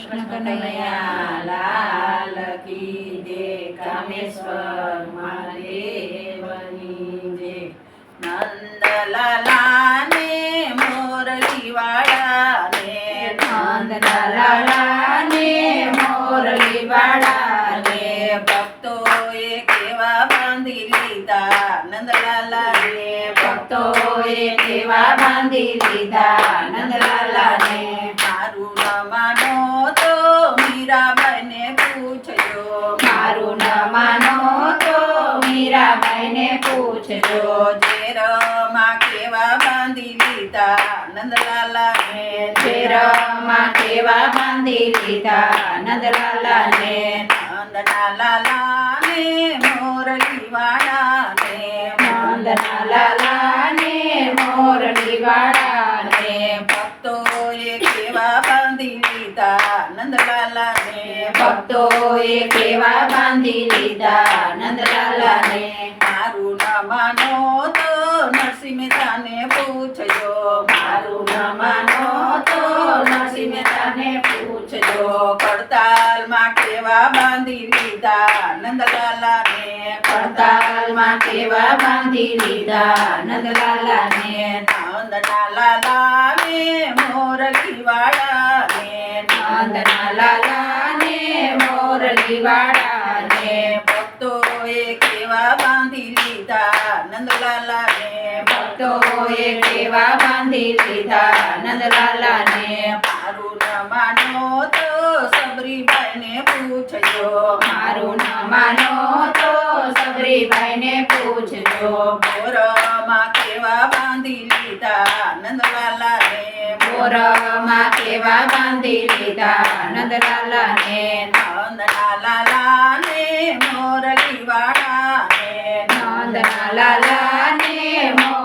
કૃષ્ણ કનૈયા લાલ કી જય કામેશ્વર મહાદેવની જય નંદલાલાને મોરલીવાળાને નંદલાલાને મોરલીવાળાને ભક્તોએ કેવા બાંધી લીધા નંદલાલાને ભક્તોએ કેવા બાંધી લીધા નંદલાલાને પૂછજો ઝેરમાં કેવા બાંધી લીધા નંદલાલાને શેરમાં કેવા બાંધી લીધા નંદલાલાને નંદના લાલાને મોરલીવાળાને નંદના લાલાને મોરલીવાળાને ભક્તોએ કેવા બાંધી લીધા નંદલાલાને ભક્તોએ કેવા બાંધી લીધા નંદલાલાને મારું ન માનો તો નરસિંહ મહેતાને પૂછજો મારું ન માનો તો નરસિંહ મહેતાને પૂછજો કડતાલમાં કેવા બાંધી લીધા નંદલાલાને પડતાલમાં કેવા બાંધી લીધા નંદલાલાને નંદના લાલાને મોરલીવાળાને નંદના લાલાને મોરલીવાળાને ભક્તોએ કેવા બાંધી લીધા નંદલાલાને ભક્તોએ કેવા બાંધી લીધા. નંદલાલાને મારું ન માનો તો સબરીભાઈને પૂછજો. મારું ન માનો તો સબરીભાઈને પૂછજો. મોરમાં કેવા બાંધી લીધા. નંદલાલાને મોરમાં કેવા બાંધી લીધા. નંદલાલાને નંદના લાલાને મોરલીવાળાને નંદના લાલાને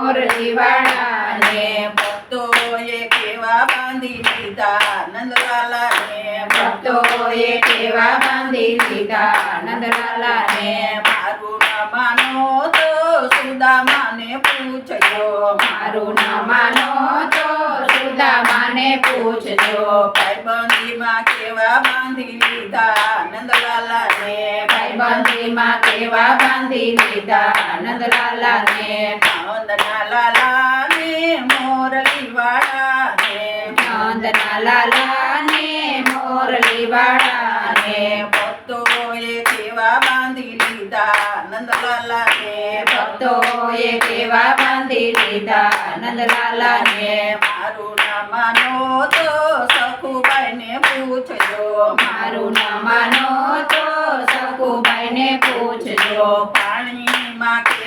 મોરલીવાળાને ભક્તોએ કેવા બાંધી લીધા નંદલાલાને ભક્તોએ કેવા બાંધી લીધા નંદલાલાને મારું ન માનો તો સુદામાને પૂછજો. મારું ના માનો તો સુદામાને પૂછજો. ભાઈબંધીમાં કેવા બાંધી લીધા ભાઈબંધીમાં કેવા બાંધી લીધા નંદલાલાને નંદના લાલાને મોરલીવાળાને. નંદના લાલાને મોરલીવાળાને. ભક્તોએ કેવા બાંધી લીધા? નંદલાલાને ભક્તોએ કેવા બાંધી લીધા? નંદલાલાને મારું ન માનો તો સખુબાઈને પૂછજો. મારું ન માનો તો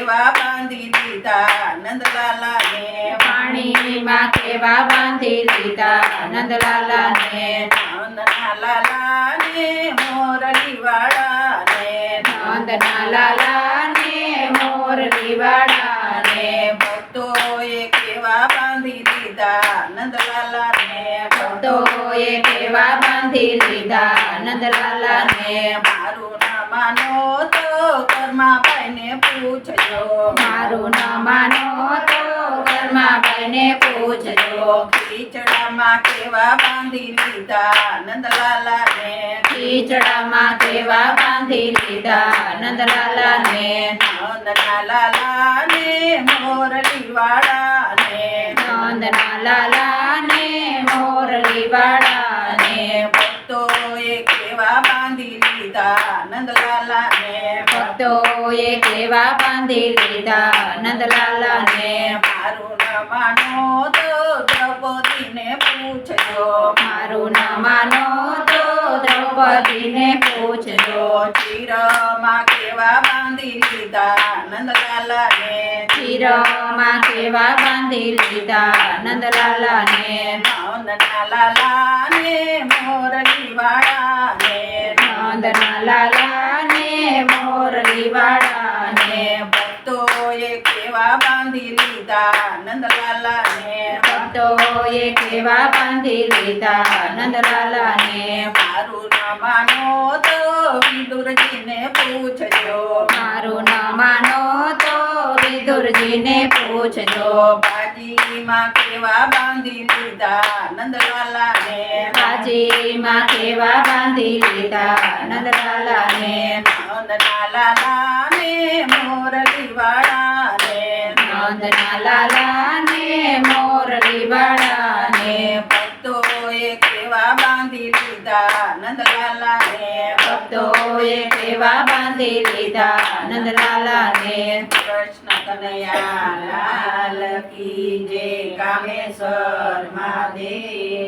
કેવા બાંધી દીધા? નંદલાલાને પાણીમાં કેવા બાંધી લીધા નંદલાલાને નંદના લાલાને મોરલીવાળાને નંદના લાલાને મોરલીવાળાને ભક્તોએ કેવા બાંધી લીધા નંદલાલાને ભક્તોએ કેવા બાંધી લીધા નંદલાલાને મારું ન માનો તો કર્માબાઈને પૂછજો મારું ન માનો તો કર્માબાઈને પૂછજો ખીચડામાં કેવા બાંધી લીધા? નંદલાલાને. ખીચડામાં કેવા બાંધી લીધા? નંદલાલાને. નંદના લાલાને મોરલીવાળાને. નંદના લાલાને મોરલીવાળાને. ભક્તોએ કેવા બાંધી લીધા? નંદલાલાને ભક્તોએ કેવા બાંધી લીધા? નંદલાલાને મારું ન માનો તો દ્રૌપદીને પૂછજો. મારું ન માનો તો દ્રૌપદીને પૂછજો. ચીરમાં કેવા બાંધી લીધા? નંદલાલાને ચીરમાં કેવા બાંધી લીધા? નંદલાલાને નંદલાલા ને મોરલીવાળાને બાંધી લીધા નંદલાલાને ભક્તોએ કેવા બાંધી લીધા નંદલાલાને મારું ન માનો તો વિદુરજીને પૂછજો મારું ન માનો તો વિદુરજીને પૂછજો બાજી બાજીમાં કેવા બાંધી લીધા નંદલાલાને બાજીમાં કેવા બાંધી લીધા નંદલાલાને નંદના લાલાને મોરલી વાળાને નંદના લાલાને મોરલી વાળાને ભક્તોએ કેવા બાંધી લીધા, નંદલાલાને ભક્તોએ કેવા બાંધી લીધા, નંદલાલાને, કૃષ્ણ કનૈયા, લાલ કી જે કામેશ્વર મહાદેવની